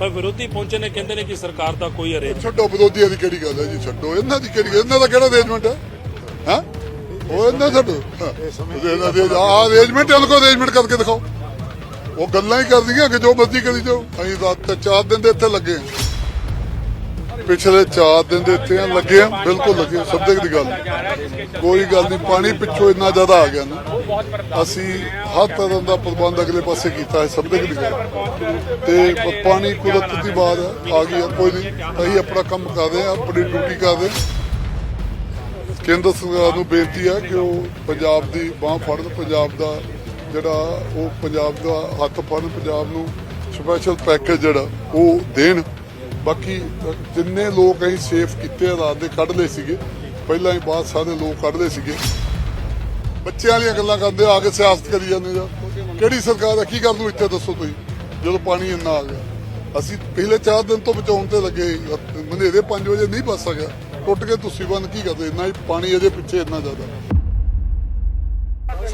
ਪਰ ਵਿਰੋਧੀ ਪਹੁੰਚੇ ਨੇ, ਕਹਿੰਦੇ ਨੇ ਕਿ ਸਰਕਾਰ ਦਾ ਕੋਈ ਅਰੇਂਜ ਛੱਡੋ, ਵਿਰੋਧੀਆਂ ਦੀ ਕਿਹੜੀ ਗੱਲ ਹੈ ਜੀ? ਛੱਡੋ, ਇਹਨਾਂ ਦੀ ਕਿਹੜੀ ਇਹਨਾਂ ਦਾ ਕਿਹੜਾ ਅਰੇਂਜਮੈਂਟ ਹੈ? ਹਾਂ? ਉਹ ਇਹਨਾਂ ਛੱਡੋ ਇਹਨਾਂ ਦੇ ਆ ਅਰੇਂਜਮੈਂਟ ਇਹਨਾਂ ਕੋ ਅਰੇਂਜਮੈਂਟ ਕਰਕੇ ਦਿਖਾਓ। ਉਹ ਗੱਲਾਂ ਹੀ ਕਰਦੀਆਂ ਕਿ ਜੋ ਮਰਜ਼ੀ ਕਰੀ ਜਾਓ। ਅਸੀਂ ਰਾਤ ਚਾਰ ਦਿਨ ਦੇ ਇੱਥੇ ਲੱਗੇ ਪਿਛਲੇ 4 ਦਿਨ ਦੇ ਇੱਥੇ ਆ ਲੱਗੇ ਆ ਬਿਲਕੁਲ ਲੱਗੇ ਆ, ਦੀ ਗੱਲ। ਕੋਈ ਗੱਲ ਨਹੀਂ ਪਾਣੀ ਪਿੱਛੋਂ ਇੰਨਾ ਜ਼ਿਆਦਾ ਆ ਗਿਆ ਨਾ। ਅਸੀਂ ਹਰ ਤਰ੍ਹਾਂ ਦਾ ਪ੍ਰਬੰਧ ਅਗਲੇ ਪਾਸੇ ਕੀਤਾ ਹੈ ਸਭ ਦੀ ਗੱਲ। ਤੇ ਪਾਣੀ ਕੁਦਰਤ ਦੀ ਬਾਤ ਆ ਗਈ ਕੋਈ ਨਹੀਂ ਅਸੀਂ ਆਪਣਾ ਕੰਮ ਕਰ ਆ ਆਪਣੀ ਡਿਊਟੀ ਕਰ ਕੇਂਦਰ ਸਰਕਾਰ ਨੂੰ ਬੇਨਤੀ ਹੈ ਕਿ ਉਹ ਪੰਜਾਬ ਦੀ ਬਾਹ ਫੜਨ ਪੰਜਾਬ ਦਾ ਜਿਹੜਾ ਉਹ ਪੰਜਾਬ ਦਾ ਹੱਥ ਫੜਨ ਪੰਜਾਬ ਨੂੰ ਸਪੈਸ਼ਲ ਪੈਕੇਜ ਜਿਹੜਾ ਉਹ ਦੇਣ। ਬਾਕੀ ਜਿੰਨੇ ਲੋਕ ਅਸੀਂ ਸੇਫ ਕੀਤੇ ਆ ਦੇ ਕੱਢ ਲਏ ਸੀਗੇ। ਪਹਿਲਾਂ ਹੀ ਬਾਅਦ ਸਾਰੇ ਲੋਕ ਕੱਢ ਲਏ ਸੀਗੇ। ਬੱਚਿਆਂ ਵਾਲੀਆਂ ਗੱਲਾਂ ਕਰਦੇ, ਆ ਕੇ ਸਿਆਸਤ ਕਰੀ ਜਾਂਦੇ ਆ। ਕਿਹੜੀ ਸਰਕਾਰ ਹੈ ਕੀ ਕਰ ਦੂ ਇੱਥੇ ਦੱਸੋ ਤੁਸੀਂ। ਜਦੋਂ ਪਾਣੀ ਇੰਨਾ ਆ ਗਿਆ। ਅਸੀਂ ਪਿਛਲੇ 4 ਦਿਨ ਤੋਂ ਬਚਾਉਣ ਤੇ ਲੱਗੇ ਮਨੇਰੇ 5 ਵਜੇ ਨਹੀਂ ਬਚ ਸਕਿਆ। ਟੁੱਟ ਕੇ ਤੁਸੀਂ ਬੰਦ ਕੀ ਕਰਦੇ? ਇੰਨਾ ਹੀ ਪਾਣੀ ਅਜੇ ਪਿੱਛੇ ਇੰਨਾ ਜ਼ਿਆਦਾ।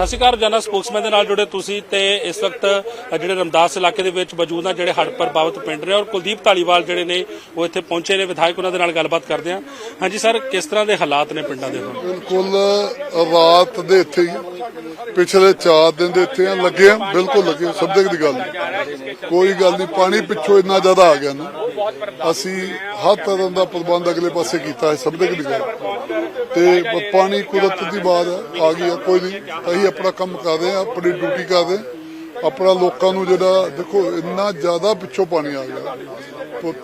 ਸਤਿ ਸ਼੍ਰੀ ਅਕਾਲ ਜਨਾ ਸਪੋਕਸਮੈਨ ਦੇ ਨਾਲ ਜੁੜੇ ਤੁਸੀਂ ਤੇ ਇਸ ਵਕਤ ਜਿਹੜੇ ਰਮਦਾਸ ਇਲਾਕੇ ਦੇ ਵਿੱਚ ਮੌਜੂਦ ਆ ਜਿਹੜੇ ਹੜ੍ਹ ਪ੍ਰਭਾਵਿਤ ਪਿੰਡ ਨੇ ਔਰ ਕੁਲਦੀਪ ਢਾਲੀਵਾਲ ਜਿਹੜੇ ਨੇ ਉਹ ਇੱਥੇ ਪਹੁੰਚੇ ਨੇ। ਵਿਧਾਇਕ ਉਹਨਾਂ ਦੇ ਨਾਲ ਗੱਲਬਾਤ ਕਰਦੇ ਆ। ਹਾਂਜੀ ਸਰ ਕਿਸ ਤਰ੍ਹਾਂ ਦੇ ਹਾਲਾਤ ਨੇ ਪਿੰਡਾਂ ਦੇ ਹੁਣ? ਬਿਲਕੁਲ ਰਾਤ ਦੇ ਇੱਥੇ ਹੀ ਪਿਛਲੇ 4 ਦਿਨ ਦੇ ਇੱਥੇ ਆ ਲੱਗੇ ਆ ਬਿਲਕੁਲ ਲੱਗੇ ਆ, ਦੀ ਗੱਲ ਕੋਈ ਗੱਲ ਨਹੀਂ ਪਾਣੀ ਪਿੱਛੋਂ ਇੰਨਾ ਜ਼ਿਆਦਾ ਆ ਗਿਆ ਨਾ। ਅਸੀਂ ਹਰ ਤਰ੍ਹਾਂ ਦਾ ਪ੍ਰਬੰਧ ਅਗਲੇ ਪਾਸੇ ਕੀਤਾ ਹੈ ਸਭ ਦੀ ਗੱਲ। ਤੇ ਪਾਣੀ ਕੁਦਰਤ ਦੀ ਬਾਤ ਹੈ ਆ ਗਈ ਆ ਕੋਈ ਨਹੀਂ ਅਸੀਂ ਆਪਣਾ ਕੰਮ ਕਰ ਰਹੇ ਆ, ਆਪਣੀ ਡਿਊਟੀ ਕਰ ਰਹੇ। ਆਪਣਾ ਲੋਕਾਂ ਨੂੰ ਜਿਹੜਾ, ਦੇਖੋ, ਇੰਨਾ ਜ਼ਿਆਦਾ ਪਿੱਛੋਂ ਪਾਣੀ ਆ ਗਿਆ।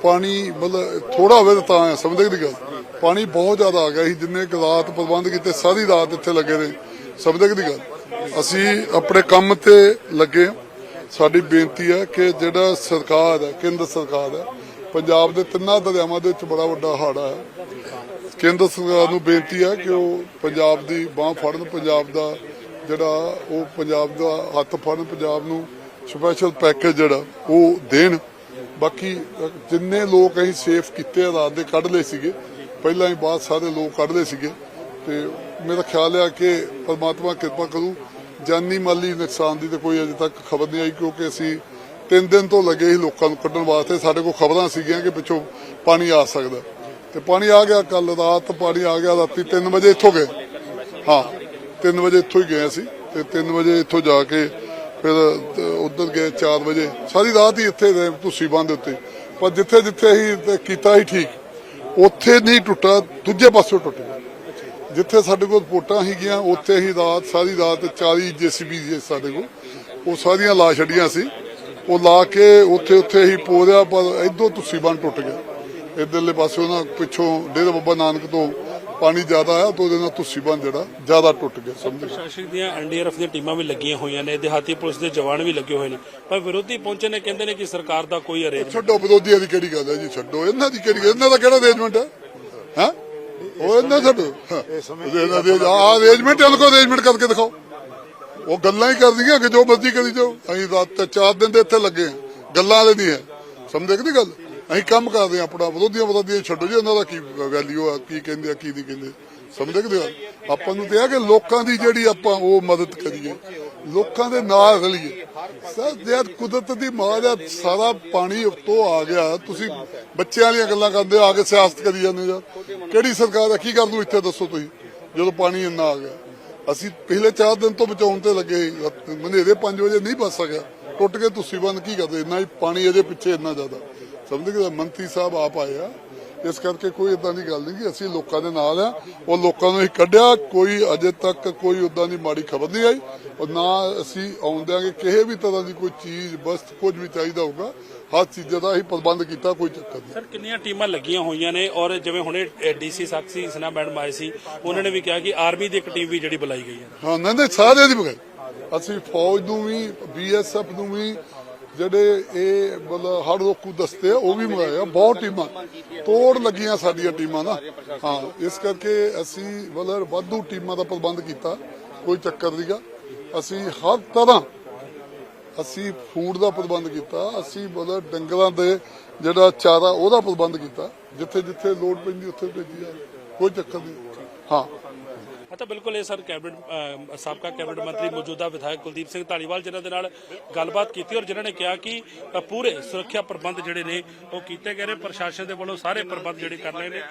ਪਾਣੀ ਮਤਲਬ ਥੋੜਾ ਹੋਵੇ ਤਾਂ ਸਮਝਦੇ ਦੀ ਗੱਲ? ਪਾਣੀ ਬਹੁਤ ਜ਼ਿਆਦਾ ਆ ਗਿਆ ਸੀ, ਜਿੰਨੇ ਕੁ ਪ੍ਰਬੰਧ ਕੀਤੇ, ਸਾਰੀ ਰਾਤ ਇੱਥੇ ਲੱਗੇ ਰਹੇ। ਸਮਝਦੇ ਦੀ ਗੱਲ? ਅਸੀਂ ਆਪਣੇ ਕੰਮ ਤੇ ਲੱਗੇ ਸਾਡੀ ਬੇਨਤੀ ਹੈ ਕਿ ਜਿਹੜਾ ਸਰਕਾਰ ਹੈ, ਕੇਂਦਰ ਸਰਕਾਰ ਹੈ, ਪੰਜਾਬ ਦੇ ਤਿੰਨਾਂ ਦਰਿਆਵਾਂ ਦੇ ਵਿੱਚ ਬੜਾ ਵੱਡਾ ਹੜ੍ਹ ਹੈ। ਕੇਂਦਰ ਸਰਕਾਰ ਨੂੰ ਬੇਨਤੀ ਹੈ ਕਿ ਉਹ ਪੰਜਾਬ ਦੀ ਬਾਹ ਫੜਨ, ਪੰਜਾਬ ਦਾ ਜਿਹੜਾ ਉਹ ਪੰਜਾਬ ਦਾ ਹੱਥ ਫੜਨ ਪੰਜਾਬ ਨੂੰ ਸਪੈਸ਼ਲ ਪੈਕੇਜ ਜਿਹੜਾ ਉਹ ਦੇਣ। ਬਾਕੀ ਜਿੰਨੇ ਲੋਕ ਅਸੀਂ ਸੇਫ ਕੀਤੇ ਰਾਤ ਦੇ ਕੱਢ ਲਏ ਸੀਗੇ, ਪਹਿਲਾਂ ਹੀ ਬਾਅਦ ਸਾਰੇ ਲੋਕ ਕੱਢ ਲਏ ਸੀਗੇ। ਤੇ ਮੇਰਾ ਖਿਆਲ ਹੈ ਕਿ ਪਰਮਾਤਮਾ ਕਿਰਪਾ ਕਰੂ, ਜਾਨੀ ਮਾਲੀ ਨੁਕਸਾਨ ਦੀ ਤਾਂ ਕੋਈ ਅਜੇ ਤੱਕ ਖਬਰ ਨਹੀਂ ਆਈ, ਕਿਉਂਕਿ ਅਸੀਂ ਤਿੰਨ ਦਿਨ ਤੋਂ ਲੱਗੇ ਸੀ ਲੋਕਾਂ ਨੂੰ ਕੱਢਣ ਵਾਸਤੇ। ਸਾਡੇ ਕੋਲ ਖਬਰਾਂ ਸੀਗੀਆਂ ਕਿ ਪਿੱਛੋਂ ਪਾਣੀ ਆ ਸਕਦਾ। ਤੇ ਪਾਣੀ ਆ ਗਿਆ ਕੱਲ ਰਾਤ ਪਾਣੀ ਆ ਗਿਆ, ਰਾਤੀ 3 ਵਜੇ ਇੱਥੋਂ ਗਏ। ਹਾਂ। 3 ਵਜੇ ਇੱਥੋਂ ਹੀ ਗਏ ਸੀ ਤੇ 3 ਵਜੇ ਇੱਥੋਂ ਜਾ ਕੇ ਫਿਰ ਉਧਰ ਗਏ 4 ਵਜੇ। ਸਾਰੀ ਰਾਤ ਹੀ ਇੱਥੇ ਰਹੇ ਤੁਸੀਂ ਬੰਦ ਉੱਤੇ। ਪਰ ਜਿੱਥੇ ਜਿੱਥੇ ਅਸੀਂ ਕੀਤਾ ਹੀ ਠੀਕ। ਉੱਥੇ ਨਹੀਂ ਟੁੱਟਾ, ਦੂਜੇ ਪਾਸੋਂ ਟੁੱਟ ਗਿਆ। ਜਿੱਥੇ ਸਾਡੇ ਕੋਲ ਰਿਪੋਰਟਾਂ ਸੀਗੀਆਂ ਉੱਥੇ ਹੀ ਰਾਤ, ਸਾਰੀ ਰਾਤ 40 ਜੀਸੀਬੀ ਸੀ ਸਾਡੇ ਕੋਲ। ਉਹ ਸਾਰੀਆਂ ਲਾ ਛੱਡੀਆਂ ਸੀ। ਉਹ ਲਾ ਕੇ ਉੱਥੇ ਉੱਥੇ ਹੀ ਪੋਰਿਆ, ਪਰ ਇਦੋਂ ਤੁਸੀਂ ਬੰਨ ਟੁੱਟ ਗਿਆ। ਇਧਰਲੇ ਪਾਸੇ ਉਹਨਾਂ ਪਿੱਛੋਂ ਡੇਰਾ ਬਾਬਾ ਨਾਨਕ ਤੋਂ ਪਾਣੀ ਜ਼ਿਆਦਾ ਆਇਆ ਤਾਂ ਉਹਦੇ ਨਾਲ ਤੁਸੀਂ ਬੰਨ ਜਿਹੜਾ ਜ਼ਿਆਦਾ ਟੁੱਟ ਗਿਆ ਸਮਝ? ਪ੍ਰਸ਼ਾਸਨ ਦੀਆਂ ਐਨਡੀਆਰਐਫ ਦੀਆਂ ਟੀਮਾਂ ਵੀ ਲੱਗੀਆਂ ਹੋਈਆਂ ਨੇ ਦਿਹਾਤੀ ਪੁਲਿਸ ਦੇ ਜਵਾਨ ਵੀ ਲੱਗੇ ਹੋਏ ਨੇ। ਪਰ ਵਿਰੋਧੀ ਪਹੁੰਚੇ ਨੇ ਕਹਿੰਦੇ ਨੇ ਕਿ ਸਰਕਾਰ ਦਾ ਕੋਈ ਅਰੇਂਜ ਛੱਡੋ ਵਿਰੋਧੀਆਂ ਦੀ ਕਿਹੜੀ ਗੱਲ ਹੈ ਜੀ ਛੱਡੋ। ਇਹਨਾਂ ਦੀ ਕਿਹੜੀ ਇਹਨਾਂ ਦਾ ਕਿਹੜਾ ਅਰੇਂਜਮੈਂਟ ਹੈ? ਹਾਂ? ਉਹ ਇਹਨਾਂ ਛੱਡੋ। ਇਹਨਾਂ ਦੇ ਆ ਅਰੇਂਜਮੈਂਟ ਇਹਨਾਂ ਕੋ ਅਰੇਂਜਮੈਂਟ ਕਰਕੇ ਦਿਖਾਓ। ਉਹ ਗੱਲਾਂ ਹੀ ਕਰਦੀਆਂ ਕਿ ਜੋ ਮਰਜ਼ੀ ਕਰੀ ਜਾਓ। ਅਸੀਂ ਰਾਤ ਤੇ ਚਾਰ ਦਿਨ ਦੇ ਇੱਥੇ ਲੱਗੇ। ਗੱਲਾਂ ਵਾਲੇ ਨਹੀਂ ਹੈ। ਸਮਝਦੇ ਕਿ ਨਹੀਂ ਗੱਲ? ਅਸੀਂ ਕੰਮ ਕਰਦੇ ਹਾਂ ਆਪਣਾ, ਵਿਰੋਧੀਆਂ ਵਿਰੋਧੀਆਂ ਛੱਡੋ ਜੀ ਇਹਨਾਂ ਦਾ ਕੀ ਵੈਲਿਊ ਆ, ਕੀ ਕਹਿੰਦੇ ਆ, ਕੀ ਨਹੀਂ ਕਹਿੰਦੇ। ਸਮਝਦੇ ਕਿ ਆਪਾਂ ਨੂੰ ਤੇ ਆ ਕਿ ਲੋਕਾਂ ਦੀ ਜਿਹੜੀ ਆਪਾਂ ਉਹ ਮਦਦ ਕਰੀਏ, ਲੋਕਾਂ ਦੇ ਨਾਲ ਰਲੀਏ। ਸਰ ਜਦ ਕੁਦਰਤ ਦੀ ਮਾਰ ਆ, ਸਾਰਾ ਪਾਣੀ ਉੱਤੋਂ ਆ ਗਿਆ, ਤੁਸੀਂ ਬੱਚਿਆਂ ਵਾਲੀਆਂ ਗੱਲਾਂ ਕਰਦੇ ਆ ਕੇ ਸਿਆਸਤ ਕਰੀ ਜਾਂਦੇ ਯਾਰ ਕਿਹੜੀ ਸਰਕਾਰ ਹੈ ਕੀ ਕਰ ਦੂ ਇੱਥੇ, ਦੱਸੋ ਤੁਸੀਂ, ਜਦੋਂ ਪਾਣੀ ਇੰਨਾ ਆ ਗਿਆ। ਅਸੀਂ ਪਿਛਲੇ 4 ਦਿਨ ਤੋਂ ਬਚਾਉਣ ਤੇ ਲੱਗੇ ਸੀ। ਮਨੇਰੇ 5 ਵਜੇ ਨਹੀਂ ਬਚ ਸਕਿਆ। ਟੁੱਟ ਕੇ ਤੁਸੀਂ ਬੰਦ ਕੀ ਕਰਦੇ? ਇੰਨਾ ਹੀ ਪਾਣੀ ਅਜੇ ਪਿੱਛੇ ਇੰਨਾ ਜ਼ਿਆਦਾ। ਸਮਝਦੇ ਕਿ ਮੰਤਰੀ ਸਾਹਿਬ ਆਪ ਆਏ ਆ। ਇਸ ਕਰਕੇ ਕੋਈ ਇਦਾਂ ਦੀ ਗੱਲ ਨਹੀਂ ਕਿ ਅਸੀਂ ਲੋਕਾਂ ਦੇ ਨਾਲ ਆ। ਉਹ ਲੋਕਾਂ ਨੂੰ ਹੀ ਕੱਢਿਆ। ਕੋਈ ਅਜੇ ਤੱਕ ਕੋਈ ਉਦਾਂ ਦੀ ਮਾੜੀ ਖਬਰ ਨਹੀਂ ਆਈ। ਔਰ ਨਾ ਅਸੀਂ ਆਉਂਦਿਆਂ ਕਿ ਕਿਸੇ ਵੀ ਤਰ੍ਹਾਂ ਦੀ ਕੋਈ ਚੀਜ਼ ਬਸ ਕੁਝ ਵੀ ਚਾਹੀਦਾ ਹੋਊਗਾ ਹਰ ਚੀਜ਼ਾਂ ਦਾ ਅਸੀਂ ਪ੍ਰਬੰਧ ਕੀਤਾ ਕੋਈ ਚੱਕਰ ਨਹੀਂ। ਸਰ ਕਿੰਨੀਆਂ ਟੀਮਾਂ ਲੱਗੀਆਂ ਹੋਈਆਂ ਨੇ? ਔਰ ਜਿਵੇਂ ਹੁਣੇ ਡੀਸੀ ਸਾਕਸੀ ਸਨਾ ਮੈਡਮ ਆਏ ਸੀ ਉਹਨਾਂ ਨੇ ਵੀ ਕਿਹਾ ਕਿ ਆਰਮੀ ਦੀ ਇੱਕ ਟੀਮ ਵੀ ਜਿਹੜੀ ਬੁਲਾਈ ਗਈ ਹੈ। ਹਾਂ ਨਹੀਂ ਸਾਰਿਆਂ ਦੀ ਬਗਾਈ ਅਸੀਂ ਫੌਜ ਨੂੰ ਵੀ ਬੀਐਸਐਫ ਨੂੰ ਵੀ ਜਿਹੜੇ ਇਹ ਮਤਲਬ ਹੜ ਰੋਕੂ ਦਸਤੇ ਆ, ਉਹ ਵੀ ਮੰਗਾਏ ਆ, ਬਹੁਤ ਟੀਮਾਂ। ਤੋੜ ਲੱਗੀਆਂ ਸਾਡੀਆਂ ਟੀਮਾਂ ਨਾ। ਹਾਂ, ਇਸ ਕਰਕੇ ਅਸੀਂ ਮਤਲਬ ਵਾਧੂ ਟੀਮਾਂ ਦਾ ਪ੍ਰਬੰਧ ਕੀਤਾ, ਕੋਈ ਚੱਕਰ ਨਹੀਂਗਾ। ਅਸੀਂ ਹਰ ਤਰ੍ਹਾਂ ਅਸੀਂ ਫੂਡ ਦਾ ਪ੍ਰਬੰਧ ਕੀਤਾ, ਅਸੀਂ ਮਤਲਬ ਡੰਗਰਾਂ ਦੇ ਜਿਹੜਾ ਚਾਰਾ ਉਹਦਾ ਪ੍ਰਬੰਧ ਕੀਤਾ ਜਿੱਥੇ ਜਿੱਥੇ ਲੋੜ ਪੈਂਦੀ ਉੱਥੇ ਭੇਜੀ ਜਾ ਕੋਈ ਚੱਕਰ ਨਹੀਂ। ਹਾਂ। ਤਾਂ ਬਿਲਕੁਲ ਇਹ ਸਰ ਕੈਬਨਿਟ ਸਾਬਕਾ ਕੈਬਨਿਟ ਮੰਤਰੀ ਮੌਜੂਦਾ ਵਿਧਾਇਕ ਕੁਲਦੀਪ ਸਿੰਘ ਧਾਲੀਵਾਲ, ਜਿਨ੍ਹਾਂ ਦੇ ਨਾਲ ਗੱਲਬਾਤ ਕੀਤੀ ਔਰ ਜਿਨ੍ਹਾਂ ਨੇ ਕਿਹਾ ਕਿ ਪੂਰੇ ਸੁਰੱਖਿਆ ਪ੍ਰਬੰਧ ਜਿਹੜੇ ਨੇ, ਉਹ ਕੀਤੇ ਗਏ ਨੇ, ਪ੍ਰਸ਼ਾਸਨ ਦੇ ਵੱਲੋਂ ਸਾਰੇ ਪ੍ਰਬੰਧ ਜਿਹੜੇ ਕਰ ਲਏ ਨੇ।